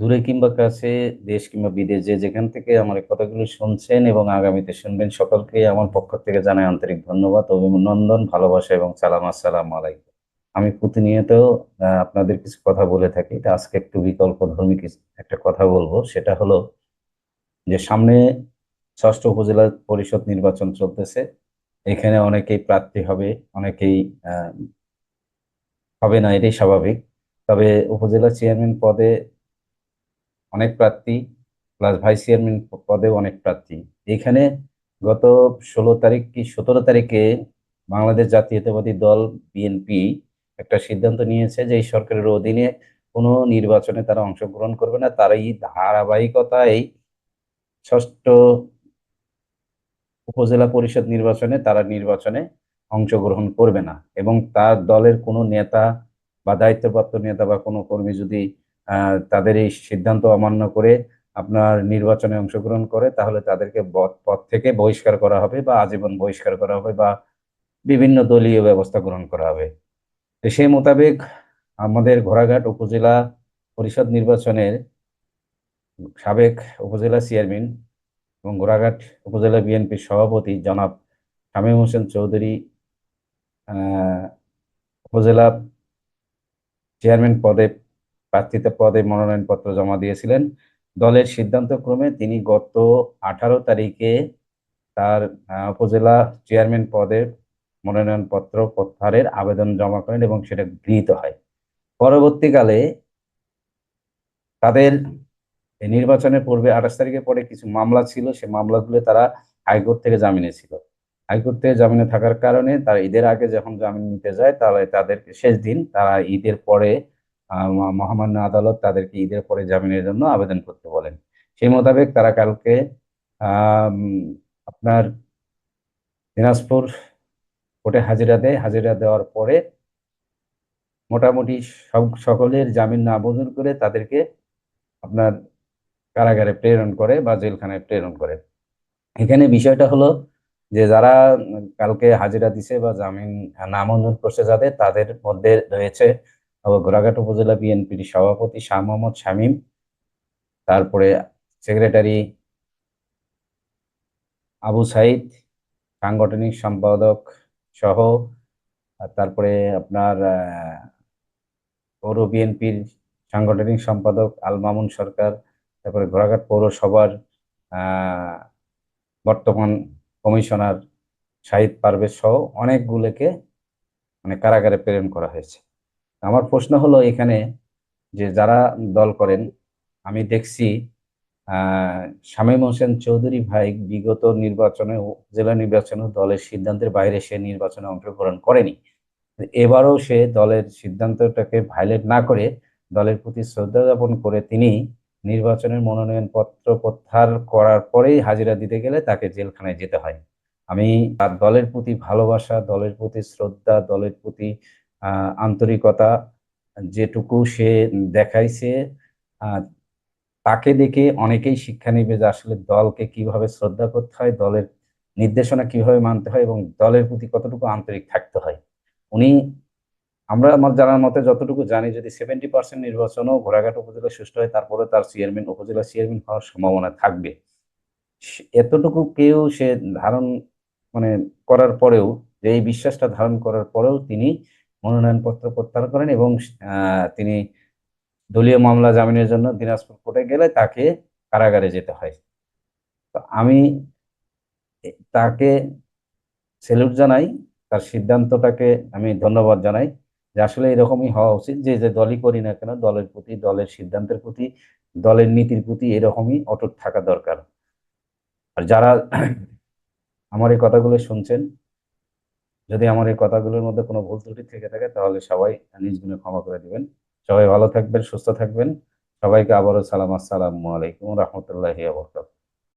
দূরে কিংবা কাছে, দেশ কিংবা বিদেশ, যে যেখান থেকে আমার এই কথাগুলো শুনছেন এবং আগামীতে শুনবেন, সকলকে আমার পক্ষ থেকে জানাই আন্তরিক ধন্যবাদ, অভিনন্দন, ভালোবাসা এবং সালাম, আসসালাম আলাইকুম। আমি প্রতিনিয়ত আপনাদের কিছু কথা বলে থাকি। আজকে একটু বিকল্প ধর্মী একটা কথা বলব। সেটা হলো যে সামনে ষষ্ঠ উপজেলা পরিষদ নির্বাচন চলতেছে। এখানে অনেকেই প্রার্থী হবে, অনেকেই হবে না, এটাই স্বাভাবিক। তবে উপজেলা চেয়ারম্যান পদে অনেক প্রার্থী প্লাস ভাইস চেয়ারম্যান পদেও অনেক প্রার্থী। এখানে গত ষোলো তারিখ কি, সতেরো তারিখে বাংলাদেশ জাতীয়তাবাদী দল বিএনপি একটা সিদ্ধান্ত নিয়েছে যে এই সরকারের অধীনে কোনো নির্বাচনে তারা অংশগ্রহণ করবে না। তারা এই ধারাবাহিকতায় ষষ্ঠ উপজেলা পরিষদ নির্বাচনে তারা নির্বাচনে অংশগ্রহণ করবে না। এবং তার দলের কোনো নেতা বা দায়িত্বপ্রাপ্ত নেতা বা কোনো কর্মী যদি তাদের এই সিদ্ধান্ত অমান্য করে আপনার নির্বাচনে অংশগ্রহণ করে, তাহলে তাদেরকে পদ থেকে বহিষ্কার করা হবে বা আজীবন বহিষ্কার করা হবে বা বিভিন্ন দলীয় ব্যবস্থা গ্রহণ করা হবে। তো সেই মোতাবেক আমাদের ঘোড়াঘাট উপজেলা পরিষদ নির্বাচনের সাবেক উপজেলা চেয়ারম্যান এবং ঘোড়াঘাট উপজেলা বিএনপির সভাপতি জনাব শামীম হোসেন চৌধুরী উপজেলা চেয়ারম্যান পদে প্রার্থিতা পদে মনোনয়নপত্র জমা দিয়েছিলেন। দলের সিদ্ধান্ত ক্রমে তিনি গত আঠারো তারিখে তার উপজেলা চেয়ারম্যান পদের মনোনয়নপত্র প্রত্যাহারের আবেদন জমা করেন এবং সেটা গৃহীত হয়। পরবর্তীকালে তাদের নির্বাচনের পূর্বে আঠাশ তারিখের পরে কিছু মামলা ছিল, সে মামলাগুলো তারা হাইকোর্ট থেকে জামিনে ছিল। হাইকোর্ট থেকে জামিনে থাকার কারণে তারা ঈদের আগে যখন জামিন নিতে যায়, তাহলে তাদের শেষ দিন, তারা ঈদের পরে মহামান্য আদালত তাদেরকে ঈদের পরে জামিনের জন্য আবেদন করতে বলেন। সেই মোতাবেক তারা কালকে আপনার দিনাজপুর কোর্টে হাজিরা দেয়। হাজিরা দেওয়ার পরে মোটামুটি সব, সকলের জামিন নামঞ্জুর করে তাদেরকে আপনার কারাগারে প্রেরণ করে বা জেলখানায় প্রেরণ করে। এখানে বিষয়টা হলো যে যারা কালকে হাজিরা দিছে বা জামিন নামঞ্জুর করছে যাদের, তাদের মধ্যে রয়েছে আবার ঘোড়াঘাট উপজেলা বিএনপির সভাপতি শাহ মোহাম্মদ শামীম, তারপরে সেক্রেটারি আবু সাইদ, সাংগঠনিক সম্পাদক সহ তারপরে আপনার পৌর বিএনপির সাংগঠনিক সম্পাদক আল মামুন সরকার, তারপরে ঘোড়াঘাট পৌরসভার বর্তমান কমিশনার শাহিদ পারভেজ সহ অনেকগুলোকে মানে কারাগারে প্রেরণ করা হয়েছে। আমার প্রশ্ন হলো এখানে যে যারা দল করেন, আমি দেখছি শামীম হোসেন চৌধুরী ভাই বিগত নির্বাচনে জেলা নির্বাচনে দলের সিদ্ধান্তের বাইরে সে নির্বাচনে অংশগ্রহণ করেনি। এবারও সে দলের সিদ্ধান্তটাকে ভাইলেট না করে দলের প্রতি শ্রদ্ধা জ্ঞাপন করে তিনি নির্বাচনের মনোনয়ন পত্র প্রত্যাহার করার পরেই হাজিরা দিতে গেলে তাকে জেলখানায় যেতে হয়। আমি দলের প্রতি ভালোবাসা, দলের প্রতি শ্রদ্ধা, দলের প্রতি আন্তরিকতা যেটুকু সে দেখাইছে তাকে দেখে অনেকেই শিক্ষা নেবে যে আসলে দলকে কীভাবে শ্রদ্ধা করতে হয়, দলের নির্দেশনা কীভাবে মানতে হয় এবং দলের প্রতি কতটুকু আন্তরিক থাকতে হয়। উনি, আমরা আমার জানার মতে যতটুকু জানি যদি সেভেন্টি পার্সেন্ট নির্বাচনও ঘোড়াঘাট উপজেলা সুষ্ঠু হয়, তারপরে তার চেয়ারম্যান উপজেলা চেয়ারম্যান হওয়ার সম্ভাবনা থাকবে। এতটুকু কেউ সে ধারণ মানে করার পরেও, যে এই বিশ্বাসটা ধারণ করার পরেও তিনি মনোনয়নপত্র প্রত্যাহার করেন এবং তিনি দলীয় মামলা জামিনের জন্য দিনাজপুর কোর্টে গেলে তাকে কারাগারে যেতে হয়। তো আমি তাকে সেলুট জানাই, তার সিদ্ধান্তটাকে আমি ধন্যবাদ জানাই যে আসলে এরকমই হওয়া উচিত যে যে দলই করি না কেন, দলের প্রতি, দলের সিদ্ধান্তের প্রতি, দলের নীতির প্রতি এরকমই অটুট থাকা দরকার। আর যারা আমার এই কথাগুলো শুনছেন যদি আমার এই কথাগুলোর মধ্যে কোনো ভুল ত্রুটি থেকে থাকে, তাহলে সবাই নিজ গুণে ক্ষমা করে দিবেন। সবাই ভালো থাকবেন, সুস্থ থাকবেন। সবাইকে আবারও সালাম, আসসালামু আলাইকুম রহমতুল্লাহি